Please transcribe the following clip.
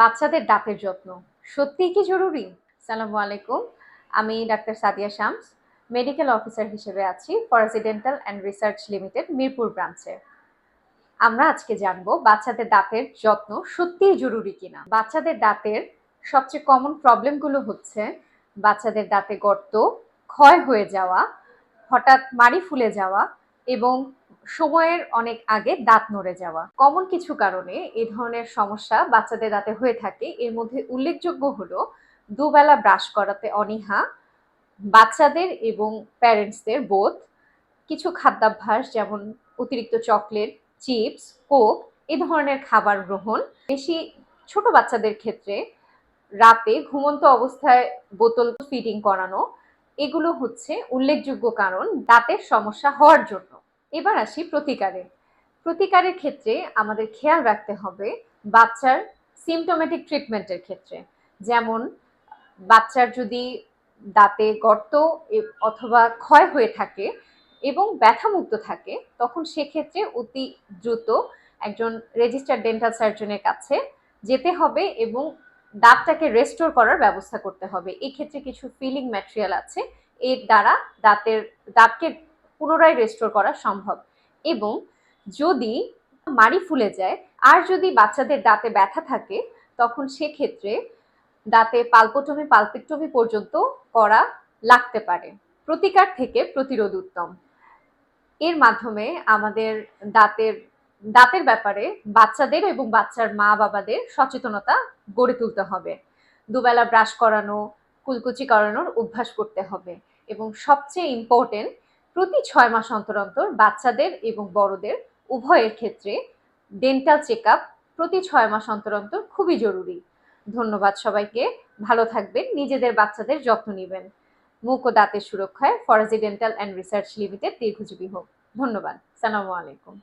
বাচ্চাদের দাঁতের যত্ন। সত্যিই কি জরুরি? সালাম আলাইকুম। আমি doctor Sadia Shams, medical officer হিসেবে আছি ফরেসিডেন্টাল অ্যান্ড রিসার্চ লিমিটেড, মিরপুর ব্রাঞ্চে। আমরা আজকে জানব বাচ্চাদের দাঁতের যত্ন সত্যিই জরুরি কিনা। বাচ্চাদের দাঁতের সবচেয়ে কমন প্রবলেমগুলো হচ্ছে বাচ্চাদের দাঁতে গর্ত, ক্ষয় হয়ে যাওয়া, হঠাৎ মাড়ি ফুলে যাওয়া এবং সময়ের অনেক আগে দাঁত নড়ে যাওয়া। কমন কিছু কারণে এই ধরনের সমস্যা বাচ্চাদের দাঁতে হয়ে থাকে। এর মধ্যে উল্লেখযোগ্য হলো, দুবেলা ব্রাশ করাতে অনীহা, বাচ্চাদের এবং প্যারেন্টসদের বোধ, কিছু খাদ্যাভ্যাস যেমন অতিরিক্ত চকলেট, চিপস, কোক, এ ধরনের খাবার গ্রহণ। বেশি ছোট বাচ্চাদের ক্ষেত্রে রাতে ঘুমন্ত অবস্থায় বোতল ফিডিং করানো, এগুলো হচ্ছে উল্লেখযোগ্য কারণ দাঁতের সমস্যা হওয়ার জন্য। এবার আসি প্রতিকারে। প্রতিকারের ক্ষেত্রে আমাদের খেয়াল রাখতে হবে বাচ্চার সিমটোমেটিক ট্রিটমেন্টের ক্ষেত্রে। যেমন, বাচ্চার যদি দাঁতে গর্ত অথবা ক্ষয় হয়ে থাকে এবং ব্যথামুক্ত থাকে, তখন সেক্ষেত্রে অতি দ্রুত একজন রেজিস্টার্ড ডেন্টাল সার্জনের কাছে যেতে হবে এবং দাঁতটাকে রেস্টোর করার ব্যবস্থা করতে হবে। এক্ষেত্রে কিছু ফিলিং ম্যাটেরিয়াল আছে। এর দ্বারা দাঁতের, দাঁতকে পুনরায় রেস্টোর করা সম্ভব। এবং যদি মাড়ি ফুলে যায়, আর যদি বাচ্চাদের দাঁতে ব্যথা থাকে, তখন সেক্ষেত্রে দাঁতে পালপোটমি পালপিক্টমি পর্যন্ত করা লাগতে পারে। প্রতিকার থেকে প্রতিরোধ উত্তম। এর মাধ্যমে আমাদের দাঁতের দাঁতের ব্যাপারে বাচ্চাদের এবং বাচ্চার মা বাবাদের সচেতনতা গড়ে তুলতে হবে। দুবেলা ব্রাশ করানো, কুলকুচি করানোর অভ্যাস করতে হবে। এবং সবচেয়ে ইম্পর্টেন্ট প্রতি ছয় মাস অন্তর অন্তর বাচ্চাদের এবং বড়দের উভয়ের ক্ষেত্রে ডেন্টাল চেক প্রতি ছয় মাস অন্তর অন্তর খুবই জরুরি। ধন্যবাদ সবাইকে। ভালো থাকবেন। নিজেদের বাচ্চাদের যত্ন নেবেন। মুখ ও দাঁতের সুরক্ষায় Faraji dental and research limited দীর্ঘজীবী হোক। ধন্যবাদ। সালামু আলাইকুম।